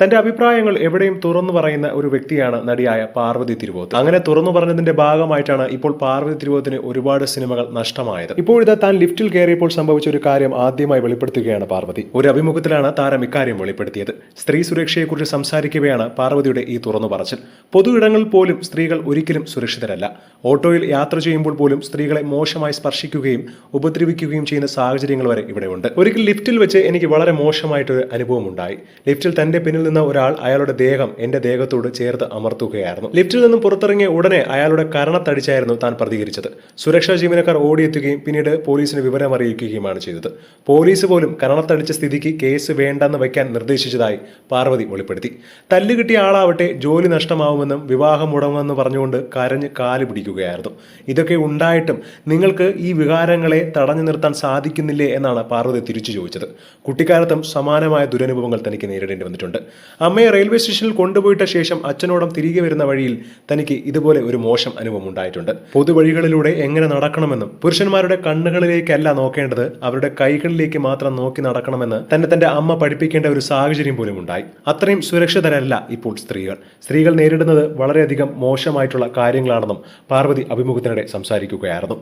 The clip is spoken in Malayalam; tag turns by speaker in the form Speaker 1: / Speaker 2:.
Speaker 1: തന്റെ അഭിപ്രായങ്ങൾ എവിടെയും തുറന്നു പറയുന്ന ഒരു വ്യക്തിയാണ് നടിയായ പാർവതി തിരുവോത്ത്. അങ്ങനെ തുറന്നു പറഞ്ഞതിന്റെ ഭാഗമായിട്ടാണ് ഇപ്പോൾ പാർവതി തിരുവോത്തിന് ഒരുപാട് സിനിമകൾ നഷ്ടമായത്. ഇപ്പോഴിതാ താൻ ലിഫ്റ്റിൽ കയറിയപ്പോൾ സംഭവിച്ച ഒരു കാര്യം ആദ്യമായി വെളിപ്പെടുത്തുകയാണ് പാർവതി. ഒരു അഭിമുഖത്തിലാണ് താരം ഇക്കാര്യം വെളിപ്പെടുത്തിയത്. സ്ത്രീ സുരക്ഷയെക്കുറിച്ച് സംസാരിക്കവെയാണ് പാർവതിയുടെ ഈ തുറന്നു പറച്ചിൽ. പൊതു ഇടങ്ങളിൽ പോലും സ്ത്രീകൾ ഒരിക്കലും സുരക്ഷിതരല്ല. ഓട്ടോയിൽ യാത്ര ചെയ്യുമ്പോൾ പോലും സ്ത്രീകളെ മോശമായി സ്പർശിക്കുകയും ഉപദ്രവിക്കുകയും ചെയ്യുന്ന സാഹചര്യങ്ങൾ വരെ ഇവിടെയുണ്ട്. ഒരിക്കൽ ലിഫ്റ്റിൽ വെച്ച് എനിക്ക് വളരെ മോശമായിട്ടൊരു അനുഭവം ഉണ്ടായി ലിഫ്റ്റിൽ തന്റെ പിന്നിൽ നിന്ന ഒരാൾ അയാളുടെ ദേഹം എന്റെ ദേഹത്തോട് ചേർത്ത് അമർത്തുകയായിരുന്നു. ലിഫ്റ്റിൽ നിന്നും പുറത്തിറങ്ങിയ ഉടനെ അയാളുടെ കരണത്തടിച്ചായിരുന്നു താൻ പ്രതികരിച്ചത്. സുരക്ഷാ ജീവനക്കാർ ഓടിയെത്തുകയും പിന്നീട് പോലീസിന് വിവരം അറിയിക്കുകയുമാണ് ചെയ്തത്. പോലീസ് പോലും കരണത്തടിച്ച സ്ഥിതിക്ക് കേസ് വേണ്ടെന്ന് വയ്ക്കാൻ നിർദ്ദേശിച്ചതായി പാർവതി വെളിപ്പെടുത്തി. തല്ലുകിട്ടിയ ആളാവട്ടെ ജോലി നഷ്ടമാവുമെന്നും വിവാഹം മുടങ്ങുമെന്ന് പറഞ്ഞുകൊണ്ട് കരഞ്ഞ് കാൽ പിടിക്കുകയായിരുന്നു. ഇതൊക്കെ ഉണ്ടായിട്ടും നിങ്ങൾക്ക് ഈ വികാരങ്ങളെ തടഞ്ഞു നിർത്താൻ സാധിക്കുന്നില്ലേ എന്നാണ് പാർവതി തിരിച്ചു ചോദിച്ചത്. കുട്ടിക്കാലത്തും സമാനമായ ദുരനുഭവങ്ങൾ തനിക്ക് നേരിടേണ്ടി വന്നിട്ടുണ്ട്. അമ്മയെ റെയിൽവേ സ്റ്റേഷനിൽ കൊണ്ടുപോയിട്ട ശേഷം അച്ഛനോടം തിരികെ വരുന്ന വഴിയിൽ തനിക്ക് ഇതുപോലെ ഒരു മോശം അനുഭവം ഉണ്ടായിട്ടുണ്ട്. പൊതുവഴികളിലൂടെ എങ്ങനെ നടക്കണമെന്നും പുരുഷന്മാരുടെ കണ്ണുകളിലേക്കല്ല നോക്കേണ്ടത് അവരുടെ കൈകളിലേക്ക് മാത്രം നോക്കി നടക്കണമെന്ന് തന്നെ തന്റെ അമ്മ പഠിപ്പിക്കേണ്ട ഒരു സാഹചര്യം പോലും ഉണ്ടായി. അത്രയും സുരക്ഷിതരല്ല ഇപ്പോൾ സ്ത്രീകൾ. സ്ത്രീകൾ നേരിടുന്നത് വളരെയധികം മോശമായിട്ടുള്ള കാര്യങ്ങളാണെന്നും പാർവതി അഭിമുഖത്തിനിടെ സംസാരിക്കുകയായിരുന്നു.